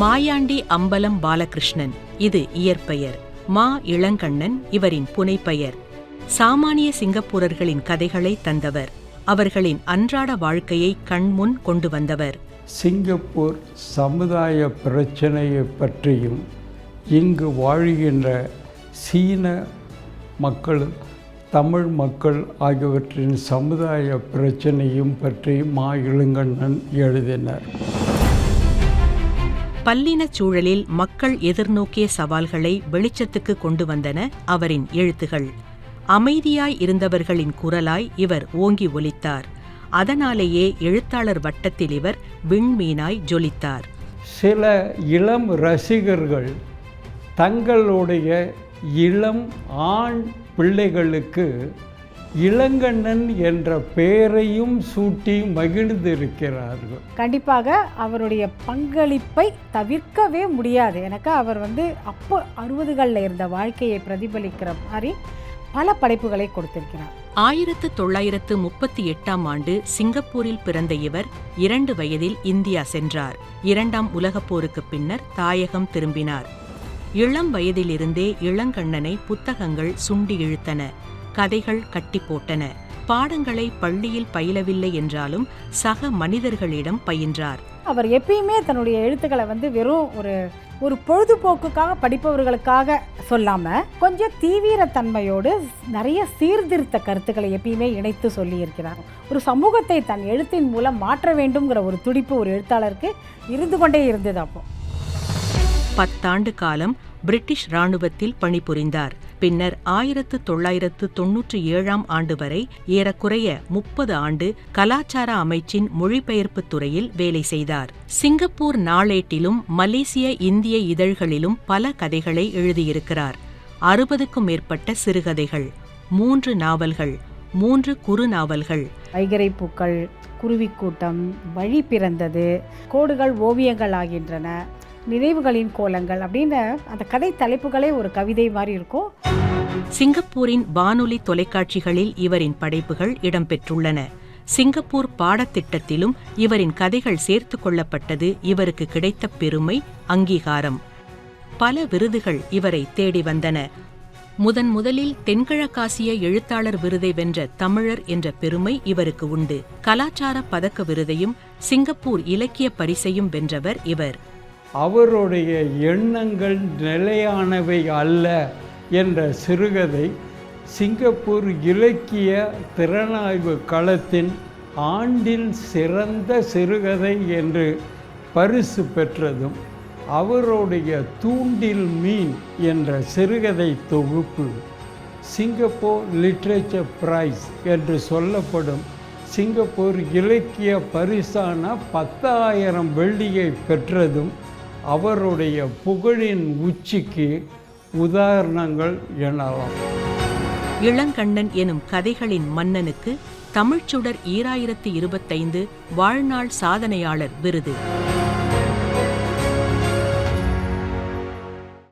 மாயாண்டி அம்பலம் பாலகிருஷ்ணன். இது இயற்பெயர். மா இளங்கண்ணன் இவரின் புனைப்பெயர். சாமானிய சிங்கப்பூரர்களின் கதைகளை தந்தவர். அவர்களின் அன்றாட வாழ்க்கையை கண்முன் கொண்டு வந்தவர். சிங்கப்பூர் சமுதாய பிரச்சனையை பற்றியும் இங்கு வாழ்கின்ற சீன மக்கள் தமிழ் மக்கள் ஆகியவற்றின் சமுதாய பிரச்சனையும் பற்றி மா இளங்கண்ணன் எழுதினார். பல்லினச் சூழலில் மக்கள் எதிர்நோக்கிய சவால்களை வெளிச்சத்துக்கு கொண்டு வந்தன அவரின் எழுத்துகள். அமைதியாய் இருந்தவர்களின் குரலாய் இவர் ஓங்கி ஒலித்தார். அதனாலேயே எழுத்தாளர் வட்டத்தில் இவர் விண்மீனாய் ஜொலித்தார். சில இளம் ரசிகர்கள் தங்களுடைய இளம் ஆண் பிள்ளைகளுக்கு இளங்கண்ணன் என்ற பெயரையும் சூட்டி மகிழ்ந்திருக்கிறார்கள். கண்டிப்பாக அவருடைய பங்களிப்பை தவிர்க்கவே முடியாது. எனக்கு அவர் வந்து அப்போ அறுபதுகளில் இருந்த வாழ்க்கையை பிரதிபலிக்கிற மாதிரி பல படைப்புகளை கொடுத்திருக்கிறார். ஆயிரத்து தொள்ளாயிரத்து முப்பத்தி எட்டாம் ஆண்டு சிங்கப்பூரில் பிறந்த இவர் இரண்டு வயதில் இந்தியா சென்றார். இரண்டாம் உலகப் போருக்குப் பின்னர் தாயகம் திரும்பினார். இளம் வயதிலிருந்தே இளங்கண்ணனை புத்தகங்கள் சுண்டி இழுத்தன. கதைகள் கட்டி போட்டன பாடங்களை பள்ளியில் பயிலவில்லை என்றாலும் சக மனிதர்களிடம் பயின்றார். அவர் எப்பயுமே தன்னுடைய எழுத்துக்களை வந்து வெறும் ஒரு ஒரு பொழுதுபோக்குக்காக படிப்பவர்களுக்காக சொல்லாமல் கொஞ்சம் தீவிரத்தன்மையோடு நிறைய சீர்திருத்த கருத்துக்களை எப்பயுமே இணைத்து சொல்லியிருக்கிறார். ஒரு சமூகத்தை தன் எழுத்தின் மூலம் மாற்ற வேண்டும்ங்கிற ஒரு துடிப்பு ஒரு எழுத்தாளருக்கு இருந்து கொண்டே இருந்தது அப்போ. பத்தாண்டு காலம் பிரிட்டிஷ் ராணுவத்தில் பணிபுரிந்தார். பின்னர் ஆயிரத்து தொள்ளாயிரத்து தொன்னூற்றி ஏழாம் ஆண்டு வரை ஏறக்குறைய முப்பது ஆண்டு கலாச்சார அமைச்சின் மொழிபெயர்ப்பு துறையில் வேலை செய்தார். சிங்கப்பூர் நாளேட்டிலும் மலேசிய இந்திய இதழ்களிலும் பல கதைகளை எழுதியிருக்கிறார். அறுபதுக்கும் மேற்பட்ட சிறுகதைகள் மூன்று நாவல்கள் மூன்று குறுநாவல்கள் வைகரை பூக்கள் குருவிக்கூட்டம் வழி பிறந்தது கோடுகள் ஓவியங்கள் ஆகின்றன. நினைவுகளின் கோலங்கள் அப்படின்னு அந்த கதை தலைப்புகளே ஒரு கவிதை மாதிரி இருக்கும். சிங்கப்பூரின் வானொலி தொலைக்காட்சிகளில் இவரின் படைப்புகள் இடம்பெற்றுள்ளன. சிங்கப்பூர் பாடத்திட்டத்திலும் இவரின் கதைகள் சேர்த்து கொள்ளப்பட்டது இவருக்கு கிடைத்த பெருமை அங்கீகாரம். பல விருதுகள் இவரை தேடி வந்தன. முதன் முதலில் தென்கிழக்காசிய எழுத்தாளர் விருதை வென்ற தமிழர் என்ற பெருமை இவருக்கு உண்டு. கலாச்சார பதக்க விருதையும் சிங்கப்பூர் இலக்கிய பரிசையும் வென்றவர் இவர். அவருடைய எண்ணங்கள் நிலையானவை அல்ல என்ற சிறுகதை சிங்கப்பூர் இலக்கிய திறனாய்வு களத்தின் ஆண்டின் சிறந்த சிறுகதை என்று பரிசு பெற்றதும் அவருடைய தூண்டில் மீன் என்ற சிறுகதை தொகுப்பு. சிங்கப்பூர் லிட்ரேச்சர் பிரைஸ் என்று சொல்லப்படும் சிங்கப்பூர் இலக்கிய பரிசான பத்தாயிரம் வெள்ளியை பெற்றதும் அவருடைய புகழின் உச்சிக்கு உதாரணங்கள் எனலாம். இளங்கண்ணன் எனும் கதைகளின் மன்னனுக்கு தமிழ்ச்சுடர் ஈராயிரத்து இருபத்தைந்து வாழ்நாள் சாதனையாளர் விருது.